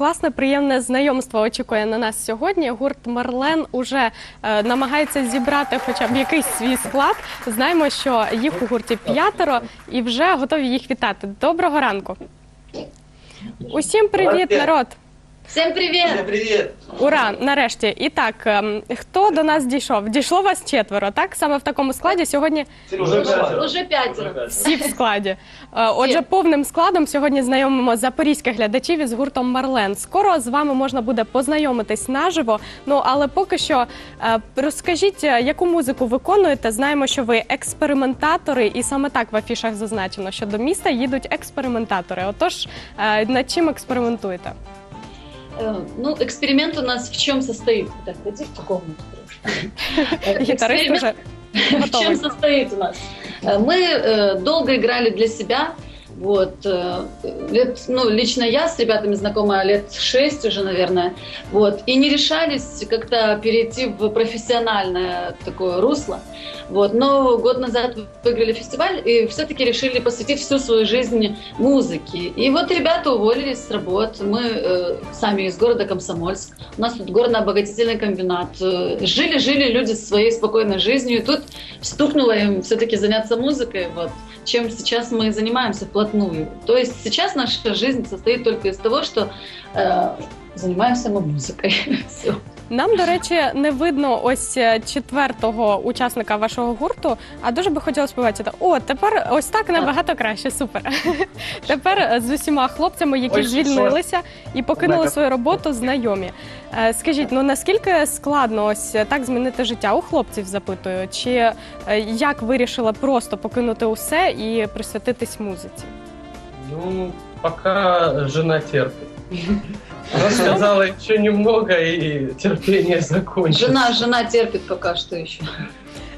класне, приємне знайомство очікує на нас сьогодні. Гурт Марлен уже е, намагається зібрати хоча б якийсь свій склад. Знаємо, що їх у гурті п'ятеро і вже готові їх вітати. Доброго ранку. Усім привіт, народ! Всем привет! Всем привет! Ура! Нарешті. І так, ем, хто до нас дійшов? Дійшло вас четверо, так? Саме в такому складі сьогодні Уже пятеро. Уже пятеро. всі в складі. Е, Отже, повним складом сьогодні знайомимо запорізьких глядачів із гуртом Марлен. Скоро з вами можна буде познайомитись наживо. Ну але поки що е, розкажіть, е, яку музику виконуєте. Знаємо, що ви експериментатори, і саме так в афішах зазначено, що до міста їдуть експериментатори. Отож, е, над чим експериментуєте? Э, Ну, эксперимент у нас в чем состоит? Так, пойди в комнату Эксперимент в чем состоит у нас? Э, Мы э, долго играли для себя. Вот, э, лет, ну, лично я с ребятами знакома лет шесть уже, наверное, вот, и не решались как-то перейти в профессиональное такое русло, вот, но год назад выиграли фестиваль и все-таки решили посвятить всю свою жизнь музыке. И вот ребята уволились с работ, мы э, сами из города Комсомольск, у нас тут горно-обогатительный комбинат, Э, жили-жили люди своей спокойной жизнью, и тут стукнуло им все-таки заняться музыкой, вот, чем сейчас мы занимаемся. Вплотную. То есть сейчас наша жизнь состоит только из того, что э, занимаемся мы музыкой. Всё. Нам, до речі, не видно ось е, четвертого учасника вашого гурту, а дуже би хотілося побачити. О, тепер ось так набагато краще. Супер. Тепер е, з усіма хлопцями, які Ой, звільнилися і покинули Однако. свою роботу, знайомі. Е, Скажіть, ну наскільки складно ось е, так змінити життя? У хлопців запитую, чи е, як вирішила просто покинути усе і присвятитись музиці? Ну, пока жена терпит. Она сказала еще немного, и терпение закончится. Жена, жена терпит пока что еще.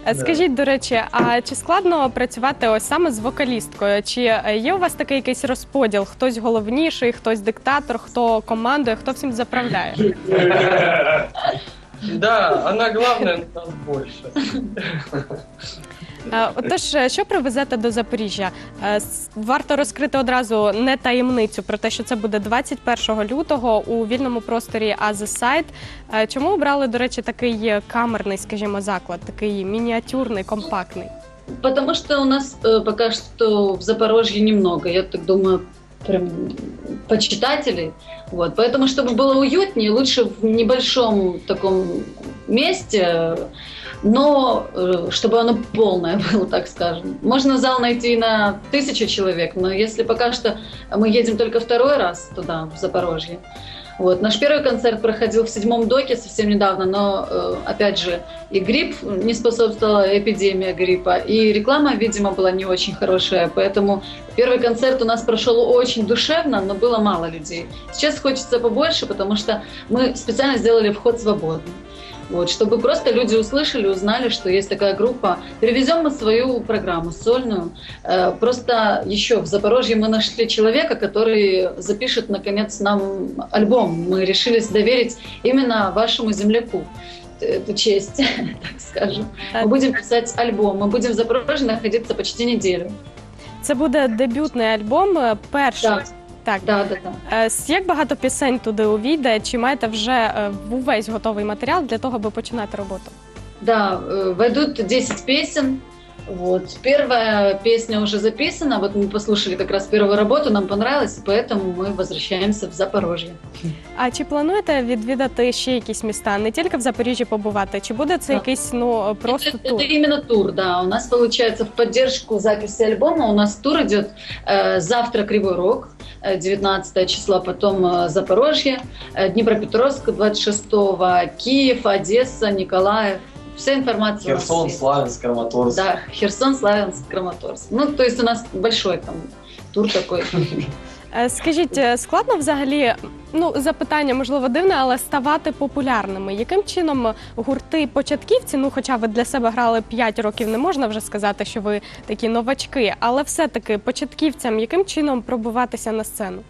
Е, Скажіть, до речі, а чи складно працювати ось саме з вокалісткою? Чи е, є у вас такий якийсь розподіл? Хтось головніший, хтось диктатор, хто командує, хто всім заправляє? Да, она главная, но нас больше. Е, Отож, е, що привезете до Запоріжжя? Е, с- Варто розкрити одразу не таємницю про те, що це буде 21 лютого у вільному просторі Азесайт. Чому обрали, до речі, такий е, камерний, скажімо, заклад, такий мініатюрний, компактний? Потому что у нас э, пока что в Запорожье немного, я так думаю, прям почитателей. Вот. Поэтому, чтобы было уютнее, лучше в небольшом таком месте, но э, чтобы оно полное было, так скажем. Можно зал найти на тысячу человек, но если пока что мы едем только второй раз туда, в Запорожье, вот. Наш первый концерт проходил в седьмом доке совсем недавно, но, э, опять же, и грипп не способствовала, эпидемия гриппа, и реклама, видимо, была не очень хорошая, поэтому первый концерт у нас прошел очень душевно, но было мало людей. Сейчас хочется побольше, потому что мы специально сделали вход свободный. Вот, чтобы просто люди услышали, узнали, что есть такая группа. Перевезем мы свою программу сольную. Э, Просто еще в Запорожье мы нашли человека, который запишет, наконец, нам альбом. Мы решились доверить именно вашему земляку эту честь, так скажем. Мы будем писать альбом. Мы будем в Запорожье находиться почти неделю. Це буде дебютний альбом, перший. Да, Так, да, да. да. Е, с- Як багато пісень туди увійде? Чи маєте вже е, увесь готовий матеріал для того, аби починати роботу? Да, э, войдут 10 песен. Вот. Первая песня уже записана. Вот мы послушали как раз первую работу, нам понравилось, и поэтому мы возвращаемся в Запорожье. А чи плануєте відвідати ще якісь міста? Не тільки в Запоріжжі побувати? Чи буде це Так. якийсь ну просто это, тур? это именно тур, да. У нас получается в поддержку записи альбома. У нас тур идет э, завтра Кривой Рог, э, 19 числа, потом э, Запорожье, э, Днепропетровск 26 Киев, Одесса, Николаев. Вся информация Херсон. Славянск, Краматорск. Да, Херсон, Славянск, Краматорск. Ну, то есть у нас большой там тур такой. Е, Скажіть, е, складно взагалі, ну запитання можливо дивне, але ставати популярними. Яким чином гурти початківці? Ну, хоча ви для себе грали 5 років, не можна вже сказати, що ви такі новачки, але все-таки початківцям, яким чином пробуватися на сцену?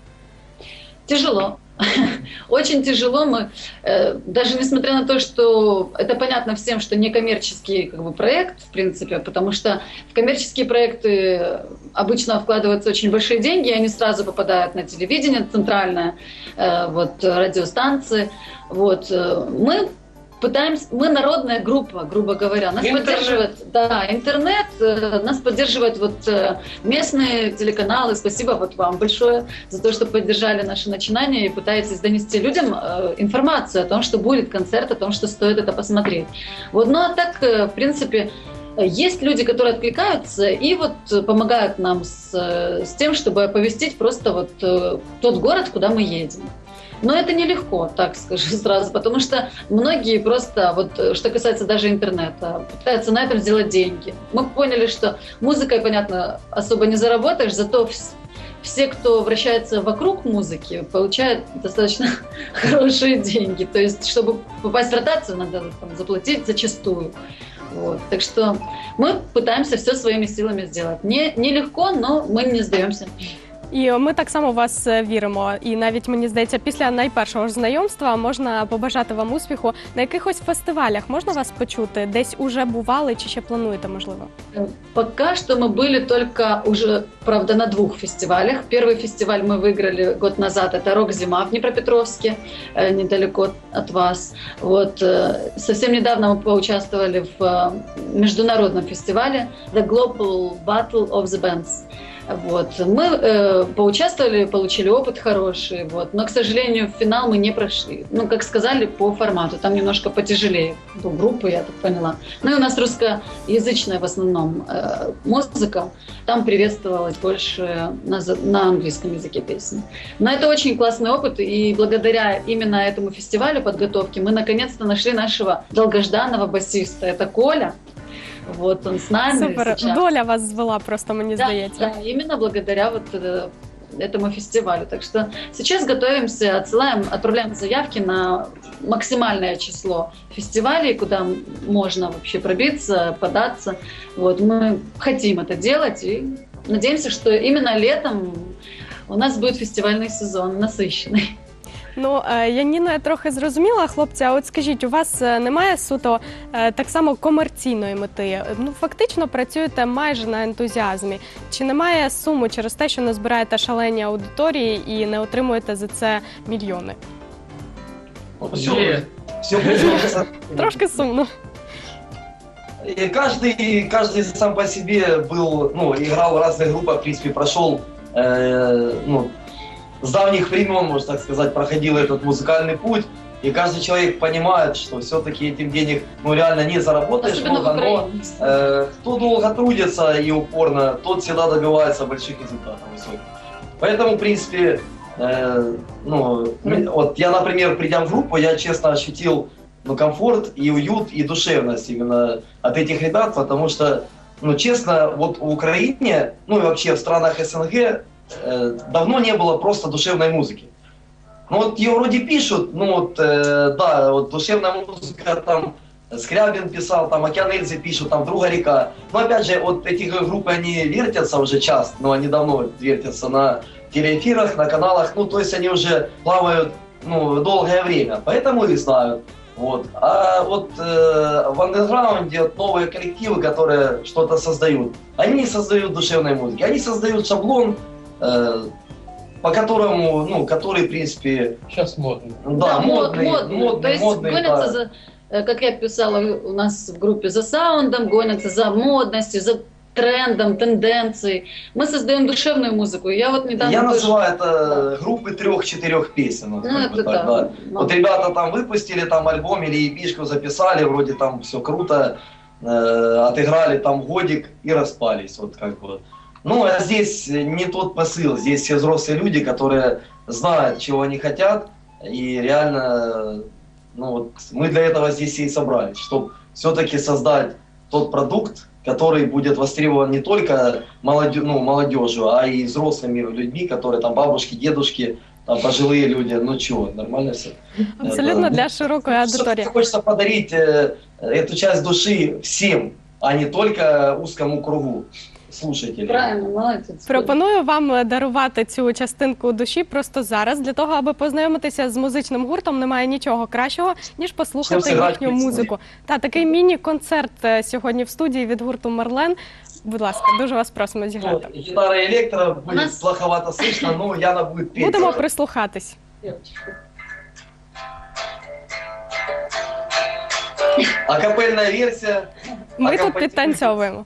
Тяжело. Очень тяжело мы, э, даже несмотря на то, что это понятно всем, что не коммерческий как бы, проект, в принципе, потому что в коммерческие проекты обычно вкладываются очень большие деньги, и они сразу попадают на телевидение центральное, э, вот, радиостанции. Вот. э, Мы пытаемся, мы народная группа, грубо говоря. Нас Интернет. поддерживает, да, интернет, э, нас поддерживают вот э, местные телеканалы. Спасибо вот вам большое за то, что поддержали наши начинания и пытаетесь донести людям э, информацию о том, что будет концерт, о том, что стоит это посмотреть. Вот, ну а так, в принципе, есть люди, которые откликаются и вот помогают нам с, с тем, чтобы оповестить просто вот тот город, куда мы едем. Но это нелегко, так скажу сразу, потому что многие просто, вот э, что касается даже интернета, пытаются на этом сделать деньги. Мы поняли, что музыкой, понятно, особо не заработаешь, зато вс- все, кто вращается вокруг музыки, получают достаточно хорошие деньги. То есть, чтобы попасть в ротацию, надо там, заплатить зачастую. Вот. Так что мы пытаемся все своими силами сделать. Не, нелегко, но мы не сдаемся. І ми так само в вас е, віримо. І навіть мені здається, після найпершого ж знайомства можна побажати вам успіху на якихось фестивалях. Можна вас почути? Десь уже бували чи ще плануєте, можливо? Пока что мы были только уже, правда, на двух фестивалях. Первый фестиваль мы выиграли год назад, это «Рок-зима» в Днепропетровске, э, недалеко от вас. Вот. э, Совсем недавно мы поучаствовали в э, международном фестивале The Global Battle of the Bands. Вот. Мы э, поучаствовали, получили опыт хороший, вот. но, к сожалению, в финал мы не прошли. Ну, как сказали, по формату. Там немножко потяжелее был группы, я так поняла. Ну и у нас русскоязычная в основном э, музыка. Там приветствовалась больше на, на английском языке песни. Но это очень классный опыт, и благодаря именно этому фестивалю подготовки мы наконец-то нашли нашего долгожданного басиста. Это Коля. Вот он с нами Супер. сейчас. Доля вас звела, просто мені Да, здається. да, именно благодаря вот э, этому фестивалю. Так что сейчас готовимся, отсылаем, отправляем заявки на максимальное число фестивалей, куда можно вообще пробиться, податься. Вот мы хотим это делать и надеемся, что именно летом у нас будет фестивальный сезон насыщенный. Ну е, Яніна трохи зрозуміла, хлопці. А от скажіть, у вас е, немає суто е, так само комерційної мети? Ну фактично працюєте майже на ентузіазмі. Чи немає суму через те, що не збираєте шалені аудиторії і не отримуєте за це мільйони? Все, все Трошки сумно. И каждый, каждый сам по себе был, ну, играл в разных группах, в принципе, прошел, э, ну, с давних времен, можно так сказать, проходил этот музыкальный путь. И каждый человек понимает, что все-таки этим денег, ну, реально не заработаешь Особенно много, но. Э, кто долго трудится и упорно, тот всегда добивается больших результатов. Поэтому, в принципе, э, ну, вот я, например, придя в группу, я честно ощутил ну, комфорт и уют, и душевность именно от этих ребят, потому что, ну, честно, вот в Украине, ну и вообще в странах СНГ э, давно не было просто душевной музыки. Ну вот ее вроде пишут, ну вот, э, да, вот душевная музыка там Скрябин писал, там Океан Эльзы пишут, там Друга река. Но опять же, вот эти группы, они вертятся уже часто, но они давно вертятся на телеэфирах, на каналах, ну то есть они уже плавают ну, долгое время, поэтому их знают. Вот. А вот э, в андерграунде вот новые коллективы, которые что-то создают, они не создают душевной музыки, они создают шаблон, э, по которому, ну, который, в принципе, Сейчас модно. да, мод- модный, модный. модный, То есть модный, гонятся да. за, э, как я писала у нас в группе, за саундом, гонятся за модностью, за трендом, тенденцией. Мы создаем душевную музыку. Я вот недавно Я тоже- называю это группы трех-четырех песен. вот Ну, это так, да. да. Вот ребята там выпустили там альбом или эпишку записали, вроде там все круто, э, отыграли там годик и распались, вот как бы. Ну, а здесь не тот посыл, здесь все взрослые люди, которые знают, чего они хотят, и реально, ну вот, мы для этого здесь и собрались, чтобы все-таки создать тот продукт, который будет востребован не только молодежь, ну, молодежью, а и взрослыми людьми, которые там бабушки, дедушки, там пожилые люди, ну чего, нормально все. Абсолютно для широкої аудиторії. Хочется подарить э, эту часть души всем, а не только узкому кругу. Слушателей. Правильно, молодец. Пропоную вам е, дарувати цю частинку душі просто зараз. Для того, аби познайомитися з музичним гуртом, немає нічого кращого, ніж послухати Щоб їхню музику. Та такий міні-концерт е, сьогодні в студії від гурту Марлен. Будь ласка, дуже вас просимо Ну, зіграти. гитара электро будет нас- плоховато слышно, но Яна будет петь. Будемо прислухатись. Акапельная версия. Ми тут Акомпанемент. підтанцьовуємо.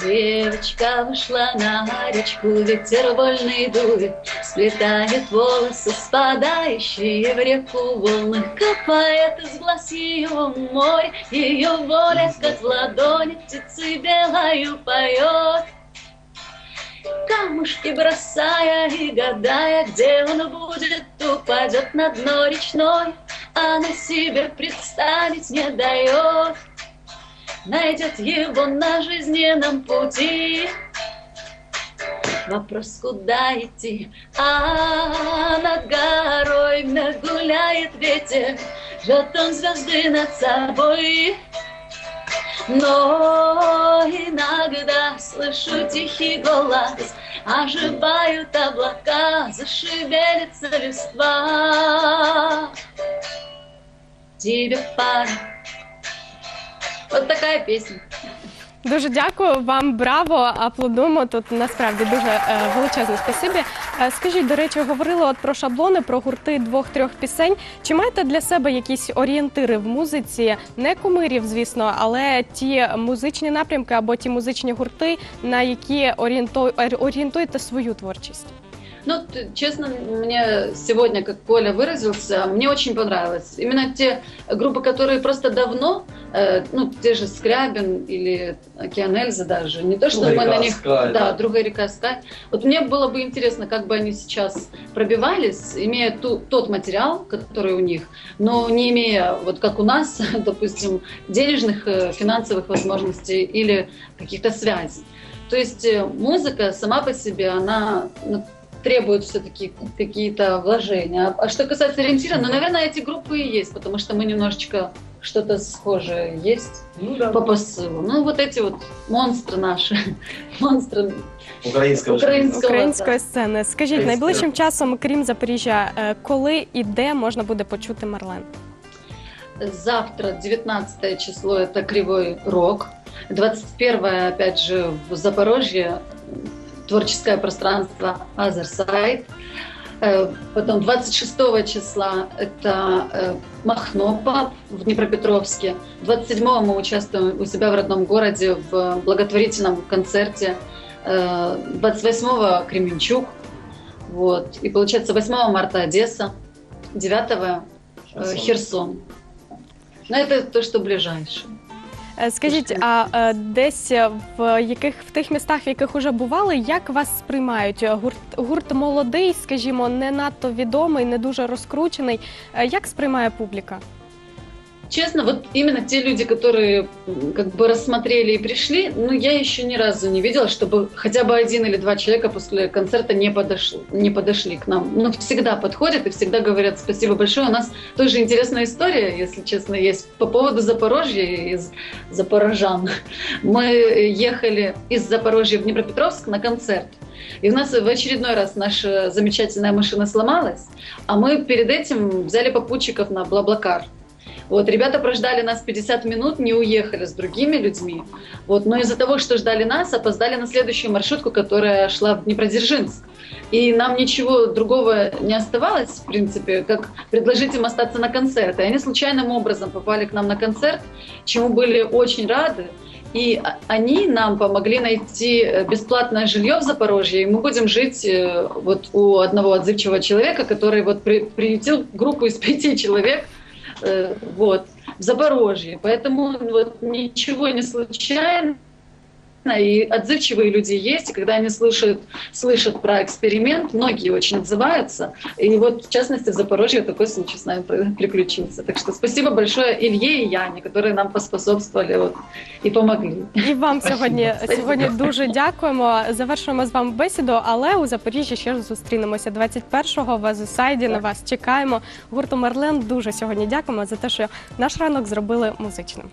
Девочка вышла на речку, ветер вольный дует, Сплетает волосы, спадающие в реку волны, Копает из глаз ее море, ее воля, как в ладони, Птицы белою поет. Камушки бросая и гадая, где он будет, упадет на дно речное, А на себе представить не дает найдет его на жизненном пути. Вопрос, куда идти, а над горой гуляет ветер, жжет он звезды над собой. Но иногда слышу тихий голос, оживают облака, зашевелится листва. Тебе пора. Вот такая песня. Дуже дякую вам, браво! Аплодуємо. Тут насправді дуже е, величезне спасибі. Е, скажіть, до речі, говорили от про шаблони, про гурти двох-трьох пісень. Чи маєте для себе якісь орієнтири в музиці? Не кумирів, звісно, але ті музичні напрямки або ті музичні гурти, на які орієнту... орієнтуєте свою творчість? Ну, т- честно, мне сегодня, как Коля выразился, мне очень понравилось. Именно те группы, которые просто давно, э, ну, те же Скрябин или Океан Эльза даже, не то, что Друга мы на них... Скай, да, да. другая река Скай. Вот мне было бы интересно, как бы они сейчас пробивались, имея ту, тот материал, который у них, но не имея, вот как у нас, допустим, денежных, э, финансовых возможностей или каких-то связей. То есть э, музыка сама по себе, она ну, требует все-таки какие-то вложения. А что касается ориентира, ну, наверное, эти группы и есть, потому что мы немножечко что-то схожее есть Ну да. по посылу. Ну, вот эти вот монстры наши, монстры Украинского Украинского. Української сцени. Скажіть, Української. найближчим часом, крім Запоріжжя, е, коли і де можна буде почути Марлен? Завтра, 19 число, это Кривой Рог. 21 опять же, в Запорожье, творческое пространство Азерсайд. Э, Потом 26 числа это э, Махно Паб в Днепропетровске. 27 мы участвуем у себя в родном городе в благотворительном концерте. Э, 28 Кременчук. Вот. И получается 8 марта Одесса. 9 э, Херсон. Но это то, что ближайшее. Е, Скажіть, а е, десь в яких в тих містах, в яких уже бували, як вас сприймають? Гурт гурт молодий, скажімо, не надто відомий, не дуже розкручений. Е, Як сприймає публіка? Честно, вот именно те люди, которые как бы рассмотрели и пришли, ну, я еще ни разу не видела, чтобы хотя бы один или два человека после концерта не, подошли, не подошли к нам. Ну, всегда подходят и всегда говорят спасибо большое. У нас тоже интересная история, если честно, есть по поводу Запорожья и Запорожан. Мы ехали из Запорожья в Днепропетровск на концерт. И у нас в очередной раз наша замечательная машина сломалась, а мы перед этим взяли попутчиков на Блаблакар. Вот, ребята прождали нас 50 минут, не уехали с другими людьми. Вот, но из-за того, что ждали нас, опоздали на следующую маршрутку, которая шла в Днепродзержинск. И нам ничего другого не оставалось, в принципе, как предложить им остаться на концерт. И они случайным образом попали к нам на концерт, чему были очень рады. И они нам помогли найти э, бесплатное жилье в Запорожье, и мы будем жить э, вот у одного отзывчивого человека, который вот при- приютил группу из пяти человек вот, в Запорожье. Поэтому вот ничего не случайно. И отзывчивые люди есть, и когда они слышат, слышат про эксперимент, многие очень отзываются. И вот, в частности, в Запорожье такой случай с нами при- приключился. Так что спасибо большое Илье и Яне, которые нам поспособствовали вот, и помогли. І вам сьогодні Спасибо. сьогодні дуже дякуємо. Завершуємо з вами бесіду, але у Запоріжжі ще ж зустрінемося 21-го в Азусайді. На вас чекаємо. Гурту Мерлен дуже сьогодні дякуємо за те, що наш ранок зробили музичним.